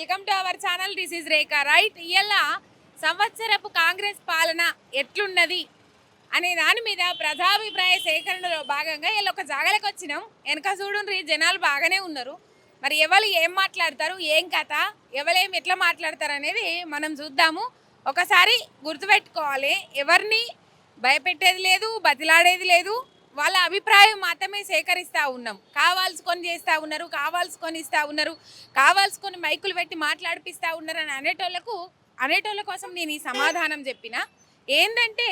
Welcome to our channel. This is Rekha right ఇవాళ సంవత్సరపు కాంగ్రెస్ పాలన ఎట్లున్నది అనే దాని మీద ప్రజాభిప్రాయ సేకరణలో భాగంగా వీళ్ళు ఒక జాగలకు వచ్చినాం. వెనక చూడుండ్రి జనాలు బాగానే ఉన్నారు. మరి ఎవరు ఏం మాట్లాడతారు ఏం కథ ఎవరేం ఎట్లా మాట్లాడతారు అనేది మనం చూద్దాము. ఒకసారి గుర్తుపెట్టుకోవాలి ఎవరిని భయపెట్టేది లేదు బతిలాడేది లేదు. వాళ్ళ అభిప్రాయం మాత్రమే సేకరిస్తూ ఉన్నాం. కావాల్సుకొని చేస్తూ ఉన్నారు కావాల్సుకొని ఇస్తూ ఉన్నారు కావాల్సుకొని మైకులు పెట్టి మాట్లాడిపిస్తూ ఉన్నారు అని అనేటోళ్ళకు అనేటోళ్ళ కోసం నేను ఈ సమాధానం చెప్పిన. ఏంటంటే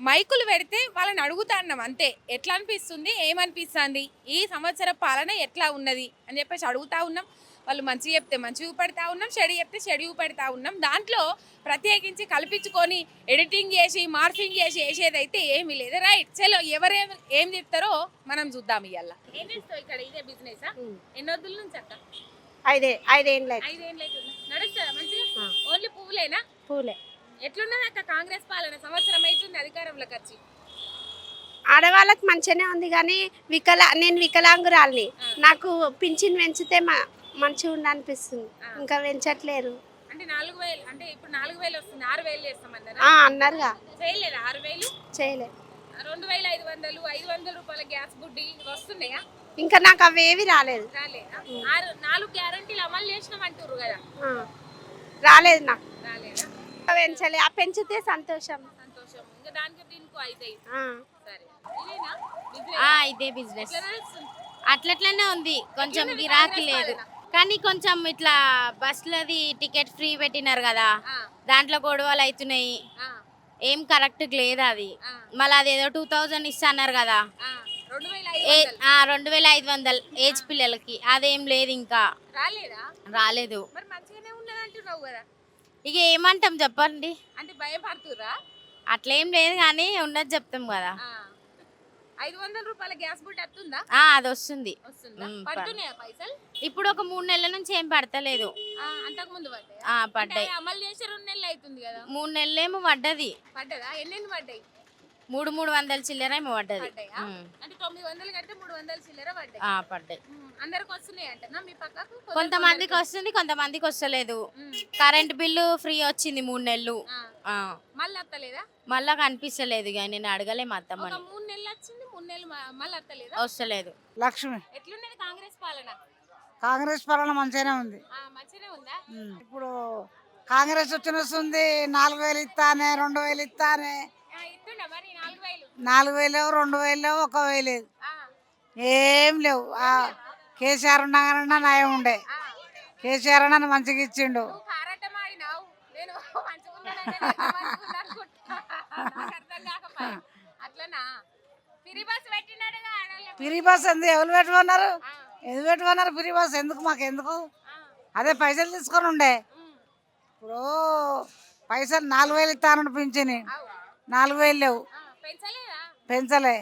మైకులు పెడితే వాళ్ళని అడుగుతా అంతే. ఎట్లా అనిపిస్తుంది ఏమనిపిస్తుంది? ఈ సంవత్సర పాలన ఎట్లా ఉన్నది? అని చెప్పేసి అడుగుతా ఉన్నాం. వాళ్ళు మంచి చెప్తే మంచి చూపెడతా ఉన్నాం చెడు చెప్తే చెడు చూపెడతా ఉన్నాం. దాంట్లో ప్రత్యేకించి కల్పించుకొని ఎడిటింగ్ చేసి మార్ఫింగ్ చేసి వేసేదైతే ఏమీ లేదు. రైట్ చలో ఎవరెవరు ఏం చెప్తారో మనం చూద్దాం ఇవాళ ఏం చేస్తావు ఇక్కడ? ఇదే బిజినెస్? ఎన్నొద్దుల నుంచి అక్క? ఐదే ఐదేళ్ళు అయితే ఐదేళ్ళు అవుతుంది నడుస్తుందా మంచిగా? ఆ. ఓన్లీ పువ్వులేనా? పూలే ఎట్లున్నది అక్క కాంగ్రెస్ పాలన? సంవత్సరం అవుతుంది అధికారంలోకి వచ్చి. ఆడవాళ్ళకి మంచిగానే ఉంది కానీ వికలా నేను వికలాంగురాలిని. నాకు పింఛన్ పెంచితే మా- మంచిగా ఉండి అనిపిస్తుంది. ఇంకా పెంచట్లేరు. అంటే నాలుగు వేలు అంటే ఇప్పుడు నాలుగు వేలు వస్తుంది ఆరు వేలు చేస్తామన్నారా? ఆ, అన్నారుగా. చేయలేదా ఆరు వేలు? చేయలే. రెండు వేల ఐదు వందలు ఐదు వందల రూపాయల గ్యాస్ బుడ్డి వస్తున్నాయా? ఇంకా నాకు అవేవి రాలేదు. రాలేదా? ఆరు నాలుగు గ్యారంటీలు అమలు చేసినాం అంటారు కదా. ఆ. రాలేదు నాకు. రాలేదా? ఇంకా పెంచలే. ఆ పెంచితే సంతోషం. సంతోషం. ఇంకా దానికి దీనికి అవుతాయి ఆ. సరే. ఇదేనా? ఆ, బిజినెస్ ఇదే బిజినెస్ ఎట్లా నడుస్తుంది? అట్లట్లనే ఉంది. కొంచెం గిరాకీ లేదు? కానీ కొంచెం ఇట్లా బస్సులది టికెట్ ఫ్రీ పెట్టినారు కదా దాంట్లో గొడవలు అవుతున్నాయి. ఏం కరెక్ట్ లేదు అది? మళ్ళీ అదేదో టూ థౌజండ్ ఇస్తున్నారు కదా. ఆ. రెండు వేల ఐదు వందలు. ఏజ్ పిల్లలకి. అదేం లేదు ఇంకా. రాలేదా? కదా. ఇక ఏమంటాం చెప్పండి. అంటే భయపడుతురా అట్లేం లేదు కానీ ఉన్నది చెప్తాం కదా. ఐదు వందల రూపాయల గ్యాస్ వస్తుందా ఆ, అది వస్తుంది. పడుతున్నాయా పైసలు? ఇప్పుడు ఒక మూడు నెలల నుంచి ఏం పడతలేదు. అంతకు ముందు పడ్డాయా? అమలు చేసి రెండు నెలలు అవుతుంది కదా. మూడు నెలలేమో పడ్డది. పడ్డదా? ఎన్నెన్ని పడ్డాయి? మూడు మూడు వందల చిల్లర ఏమో పడ్డది. పడ్డాయా? ఉమ్. అంటే తొమ్మిది వందలు కడితే మూడు వందల చిల్లర పడ్డాయి. ఆ, పడ్డాయి. ఉమ్, అందరికి వస్తున్నాయి అంటనా మీ పక్కకు కొందరు కొంతమందికి వస్తుంది కొంతమందికి వస్తలేదు. కరెంట్ బిల్లు ఫ్రీ వచ్చింది మూడు నెలలు. మళ్ళీ వస్తలేదా మళ్ళా కనిపిస్తలేదు ఇక నేను అడగలే మా మూడు నెలలు వచ్చింది మూడు నెలలు మ- మళ్ళీ వస్తలేదా వస్తలేదు. లక్ష్మి. ఎట్లున్నది కాంగ్రెస్ పాలన? కాంగ్రెస్ పాలన మంచిగానే ఉంది. ఆ, మంచిగానే ఉందా? ఇప్పుడు కాంగ్రెస్ వచ్చిన వస్తుంది నాలుగు వేలు ఇస్తానే రెండు వేలు ఇస్తానే. ఇస్తుండా మరి? నాలుగు వేలు. లేవు రెండు వేలు లేవు ఒక వేలు. లేదు ఏం లేవు. కేసీఆర్ ఉండగానన్నా నయం ఉండే. కేసీఆర్ అన్న మంచిగా ఇచ్చిండు. ఫ్రీ బస్ ఎందుకు? ఎవరు పెట్టుకున్నారు? ఎందుకు పెట్టుకున్నారు ఫ్రీ బస్? ఎందుకు? మాకు ఎందుకు? అదే పైసలు తీసుకొని ఉండే. ఇప్పుడు పైసలు నాలుగు వేలు ఇస్తాను పింఛని. నాలుగు వేలు లేవు. పెంచలే.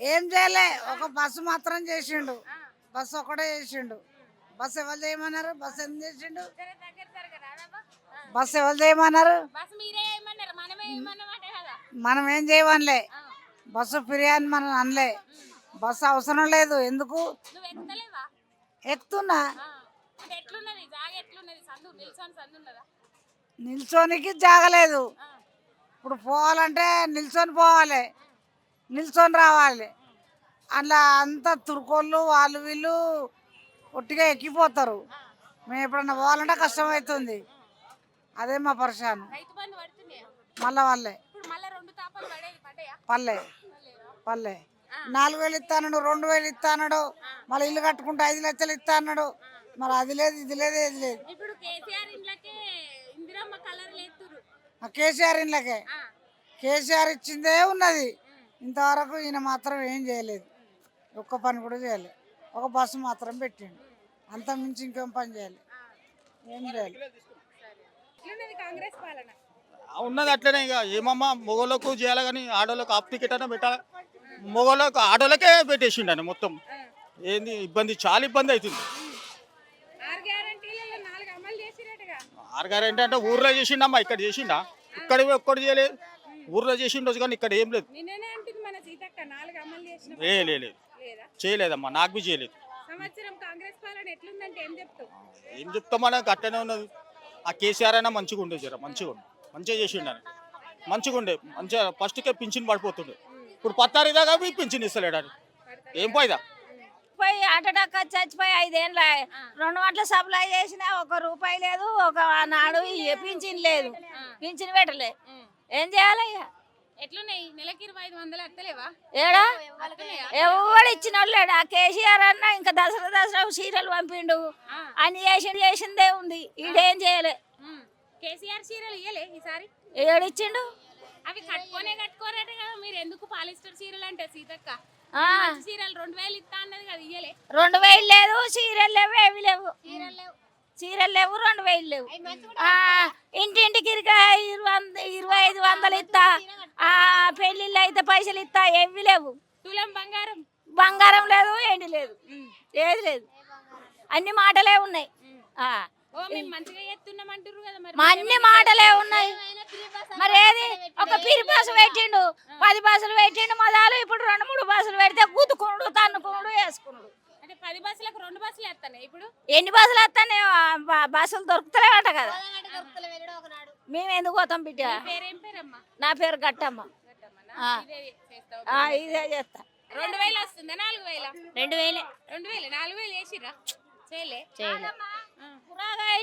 ఏం చేయలే ఒక బస్సు మాత్రం చేసిండు. బస్సు ఒకటే చేసిండు. బస్సు ఎవరు చేయమన్నారు? బస్సు ఎందుకు చేసిండు? బస్సు ఎవరు చేయమన్నారు? మనం ఏం చేయమనిలే. బస్సు ఫ్రీ అని మనం అనలే. బస్సు అవసరం లేదు. ఎందుకు? ఎక్కుతున్నా నిల్చోనికి జాగలేదు. ఇప్పుడు పోవాలంటే నిల్చొని పోవాలి. నిల్చొని రావాలి. అలా అంతా తురుకోళ్ళు వాళ్ళు వీళ్ళు ఒట్టిగా ఎక్కిపోతారు. మేము ఎప్పుడన్నా పోవాలంటే కష్టమవుతుంది అదే మా పరిశాను. మళ్ళా వాళ్ళే పల్లె? పల్లె. నాలుగు వేలు ఇస్తానడు రెండు వేలు ఇస్తానడు మళ్ళీ ఇల్లు కట్టుకుంటే ఐదు లక్షలు ఇస్తానడు మరి అది లేదు ఇది లేదు ఇది లేదు. ఇప్పుడు కేసీఆర్ ఆ. కేసీఆర్ ఇచ్చిందే ఉన్నది. ఇంతవరకు ఈయన మాత్రం ఏం చేయలేదు. ఒక్క పని కూడా చేయలేదు. ఒక బస్సు మాత్రం పెట్టిండు. అంత మించి ఇంకేం పని చేయాలి ఏం చేయాలి ఎట్లున్నది కాంగ్రెస్ పాలన? ఉన్నది అట్లనే ఇక. ఏమమ్మా మొగోళ్ళకు చేయాలి కానీ ఆడోళ్ళకు హాఫ్ టికెట్ అయినా పెట్టాలి? మొగోళ్ళకు ఆడోళ్ళకే పెట్టేసిండు మొత్తం. ఏంది ఇబ్బంది చాలా ఇబ్బంది అవుతుంది ఆరు గ్యారంటీలలో నాలుగు అమలు చేసిరట్టుగా ఆరుగారు ఏంటంటే ఊర్లో చేసిండమ్మా ఇక్కడ చేసిండా? ఇక్కడ ఒక్కడు చేయలేదు. ఊర్లో చేసిండొచ్చు కానీ ఇక్కడ ఏం లేదు. ఏ లేదు లేదా? చేయలేదమ్మా నాకు బి చేయలేదు. ఏం చెప్తామన్నా గట్టనే ఉన్నది. ఆ కేసీఆర్ అయినా మంచిగా ఉండే జర మంచిగా ఉండే. మంచిగా చేసిండు అని మంచిగా ఉండే. మంచిగా ఫస్ట్కే పింఛన్ పడిపోతుండే. ఇప్పుడు పత్తారి దాకా పింఛన్ ఇస్తలేడు అని ఏం ఫాయిదా పోయి అటడక్క చచ్చిపోయి ఐదేళ్ళ రెండు గంటల సప్లై చేసినా ఒక రూపాయి లేదు ఒక నాడు పింఛన్ లేదు. పింఛన్ పెట్టలే. ఏం చేయాలి ఇక? ఎట్లున్నాయి? నెలకి ఇరవై ఐదు వందలు అత్తలేవా ఏడా? వస్తున్నాయా? ఎవడు ఇచ్చిన లేడు? ఆ కేసీఆర్ అన్న ఇంకా దసరా దసరా సీరియల్ పంపిండు. అని చేసిండు చేసిందే ఉంది. ఈడేం చేయలే. కేసీఆర్ చీరలు ఇయ్యలే ఈసారి? ఏడిచ్చిండు అవి కట్టుకోనే కట్టుకోరట కదా మీరు ఎందుకు పాలిస్టర్ చీరలు అంటే సీతక్క? చీరలు రెండు వేలు ఇస్తా అన్నది కదా ఇయ్యలే. రెండు వేలు లేదు సీరియల్ లేవు ఏవి లేవు. చీరలు లేవు. రెండు వేలు లేవు. ఇంటింటికి ఇరవై ఐదు వందలు ఇస్తా. ఆ పెళ్ళిళ్ళు అయితే పైసలు ఇస్తా ఏవి లేవు. తులం బంగారం. బంగారం లేదు ఏంటి లేదు. ఏది లేదు. అన్ని మాటలే ఉన్నాయి. అన్ని మాటలే ఉన్నాయి. మరి ఏది? ఒక పిరి బాసు పెట్టిండు పది బాసులు పెట్టిండు మొదలు ఇప్పుడు రెండు మూడు బాసులు పెడితే గుద్దుకునుడు తన్నుకునుడు వేసుకునుడు అంటే పది బస్సులకు రెండు బస్సులు వేస్తాయి ఇప్పుడు ఎన్ని బస్సులు వస్తానే బస్సులు దొరుకుతలేవట కదా మేము ఎందుకు పోతాం బిడ్డ? నా పేరు గట్టమ్మ. ఇదే చేస్తా. రెండు వేలు వస్తుందా? నాలుగు వేల? రెండు వేలే. రెండు వేలు? నాలుగు వేలు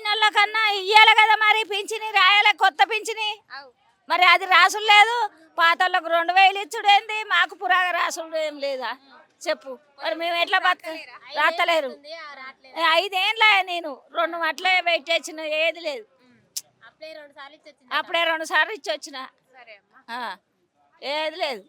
పురాగా కన్నా ఇయ్యాలి కదా మరి పింఛని రాయాలి కొత్త పింఛని? మరి అది రాసులు లేదు. పాతలకు రెండు వేలు ఇచ్చుడేంది మాకు పురాగా రాసుడు ఏం లేదా? చెప్పు. మరి మేము ఎట్లా బతక? రాతలేరు? ఏ, ఐదేండ్లే నేను. రెండు అట్లే పెట్టేసిన ఏది లేదు. అప్పుడే రెండు సార్లు ఇచ్చి వచ్చిన ఏది లేదు.